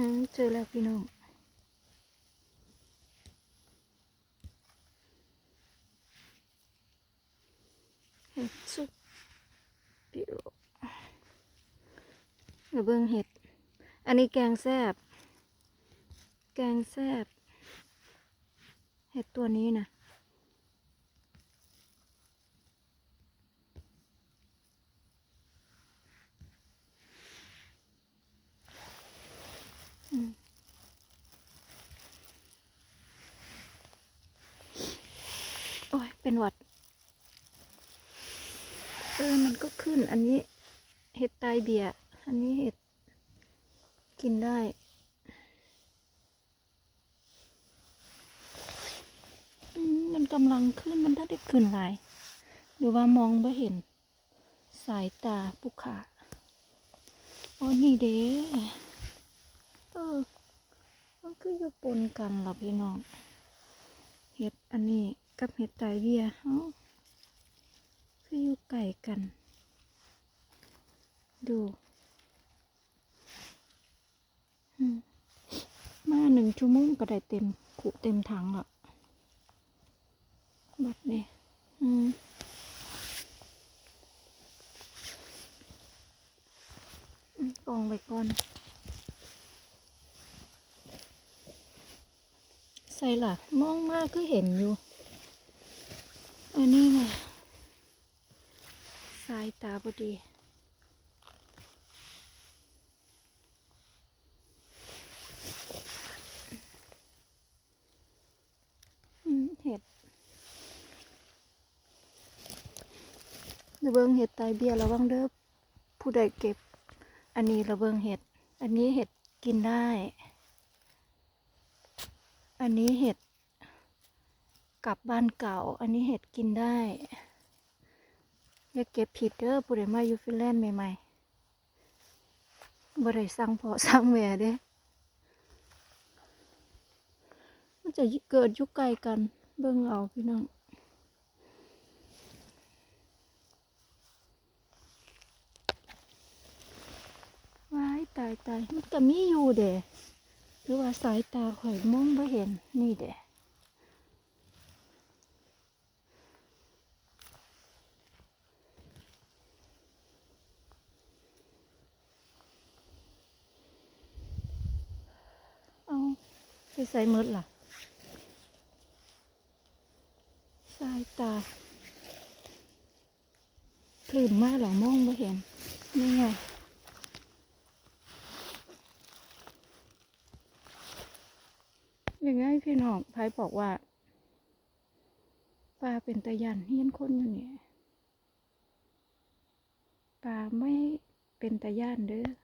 อืมเจอแล้วพี่น้องเห็ดซุปปิโรเดี๋ยวเบิ่งเห็ด อันนี้แกงแซบแกงแซบเห็ดตัวนี้นะอืมโอ้ย เป็นหวัด เออ มันก็ขึ้น อันนี้ เห็ดตายเบียร์อันนี้เห็ด กินได้อืมมันกำลังขึ้น มันถ้าได้ขึ้นหลายหรือว่ามองไม่เห็น สายตาปุขาโอ้นี่เด้เออ มันคืออยู่ปนกันเหรอพี่น้อง เห็ดอันนี้ กับเห็ดไตเบียเอ้าคืออยู่ไก่กัน ดูมาหนึ่งชั่วโมงก็ได้เต็มขุเต็มถังละบัดเนี่ยอืมกองไปก่อน ใส่ละมองมากคือเห็นอยู่ อันนี้ไงสายตาพอดี เห็ดเดี๋ยวเบิงเห็ดตายเบี้ยระวังเด้อผู้ใดเก็บ อันนี้ระเบิงเห็ด อันนี้เห็ดกินได้ อันนี้เห็ด กลับบ้านเก่า อันนี้เห็ดกินได้อย่าเก็บผิดเด้อผู้ใดมาอยู่ฟินแลนด์ใหม่ๆบ่ได้างพอสั่งแม่เด้ มันจะเกิดยุกไกลกัน เบิ่งเอาพี่น้องว้ายตายตายมันก็มีอยู่เด้หรือว่าสายตาข่อยมองไม่เห็นนี่เด้เอา ไปใส่มืดล่ะสายตาคลื่นมากหรอมองไม่เห็นนี่ไงยังไงพี่น้องไพ่บอกว่าปลาเป็นตะยันเฮียนคนอยู่เนี่ยปลาไม่เป็นตะย่านเด้อ